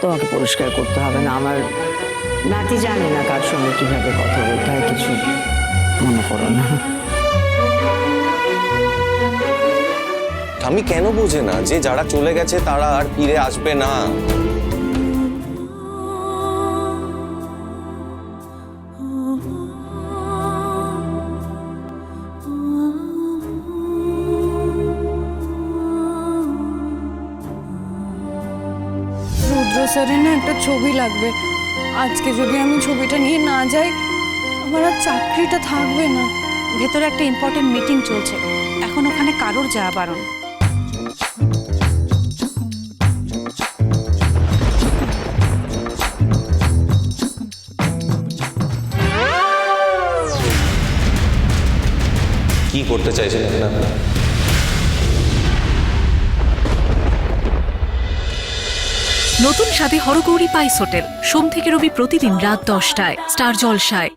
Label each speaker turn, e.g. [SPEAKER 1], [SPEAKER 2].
[SPEAKER 1] তোমাকে পরিষ্কার করতে হবে না, আমার নাতি জানে না কার সঙ্গে কীভাবে কথা বলতে হয়, কিছু মনে করো না।
[SPEAKER 2] আমি কেন বুঝে না যে যারা চলে গেছে তারা আর ফিরে আসবে না?
[SPEAKER 3] স্যারের না একটা ছবি লাগবে। আজকে যদি আমি ছবিটা নিয়ে না যাই, আমার আর চাকরিটা থাকবে না।
[SPEAKER 4] ভেতরে একটা ইম্পর্টেন্ট মিটিং চলছে। এখন ওখানে কারোর যাওয়া বারণ।
[SPEAKER 2] কি করতে চাইছিলেন না
[SPEAKER 5] নতুন স্বাদে হরগৌরী পাইস হোটেল। সোম থেকে রবি প্রতিদিন রাত দশটায়। স্টার জলসায়।